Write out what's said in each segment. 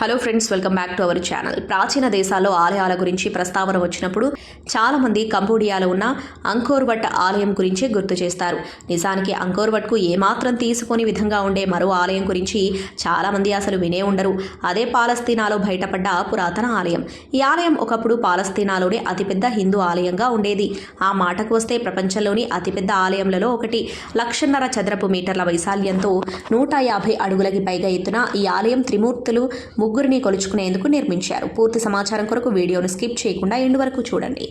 Hello friends welcome back to our channel ప్రాచీన దేశాల్లో ఆలయాల గురించి ప్రస్తావన వచ్చినప్పుడు చాలామంది కంబోడియాలో ఉన్న అంకోర్వట్ ఆలయం గురించి గుర్తు చేస్తారు. నిజానికి అంకోర్వట్కు ఏమాత్రం తీసుకొని విధంగా ఉండే మరో ఆలయం గురించి చాలామంది అసలు వినే ఉండరు. అదే పాలస్తీనాలో బయటపడ్డ పురాతన ఆలయం. ఈ ఆలయం ఒకప్పుడు పాలస్తీనాలోనే అతిపెద్ద హిందూ ఆలయంగా ఉండేది. ఆ మాటకు వస్తే ప్రపంచంలోని అతిపెద్ద ఆలయంలలో ఒకటి. లక్షన్నర చదరపు మీటర్ల వైశాల్యంతో నూట యాభై అడుగులకి పైగా ఎత్తున ఈ ఆలయం త్రిమూర్తులు ముగ్గురిని కొలుచుకునేందుకు నిర్మించారు. పూర్తి సమాచారం కొరకు వీడియోను స్కిప్ చేయకుండా ఎండు వరకు చూడండి.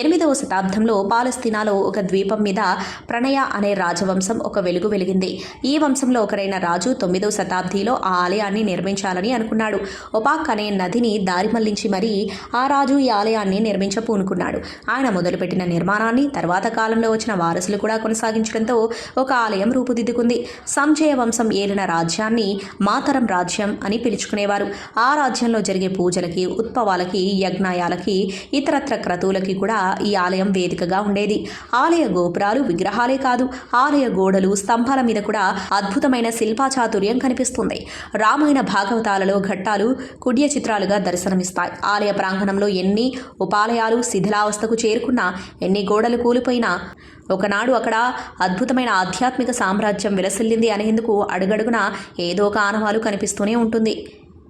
ఎనిమిదవ శతాబ్దంలో పాలస్తీనాలో ఒక ద్వీపం మీద ప్రణయ అనే రాజవంశం ఒక వెలుగు వెలిగింది. ఈ వంశంలో ఒకరైన రాజు తొమ్మిదవ శతాబ్దిలో ఆ ఆలయాన్ని నిర్మించాలని అనుకున్నాడు. ఒపాక్ అనే నదిని దారి మళ్ళించి మరీ ఆ రాజు ఈ ఆలయాన్ని నిర్మించ పూనుకున్నాడు ఆయన మొదలుపెట్టిన నిర్మాణాన్ని తర్వాత కాలంలో వచ్చిన వారసులు కూడా కొనసాగించడంతో ఒక ఆలయం రూపుదిద్దుకుంది. సంజయ వంశం ఏలిన రాజ్యాన్ని మాతరం రాజ్యం అని పిలుచుకునేవారు. ఆ రాజ్యంలో జరిగే పూజలకి ఉత్పవాలకి యజ్ఞాయాలకి ఇతరత్ర క్రతువులకి కూడా ఈ ఆలయం వేదికగా ఉండేది. ఆలయ గోపురాలు విగ్రహాలే కాదు ఆలయ గోడలు స్తంభాల మీద కూడా అద్భుతమైన శిల్పాచాతుర్యం కనిపిస్తుంది. రామాయణ భాగవతాలలో ఘట్టాలు కుడ్య చిత్రాలుగా దర్శనమిస్తాయి. ఆలయ ప్రాంగణంలో ఎన్ని ఉపాలయాలు శిథిలావస్థకు చేరుకున్నా ఎన్ని గోడలు కూలిపోయినా ఒకనాడు అక్కడ అద్భుతమైన ఆధ్యాత్మిక సామ్రాజ్యం విలసిల్లింది అనేందుకు అడుగడుగున ఏదో ఒక ఆనవాలు కనిపిస్తూనే ఉంటుంది.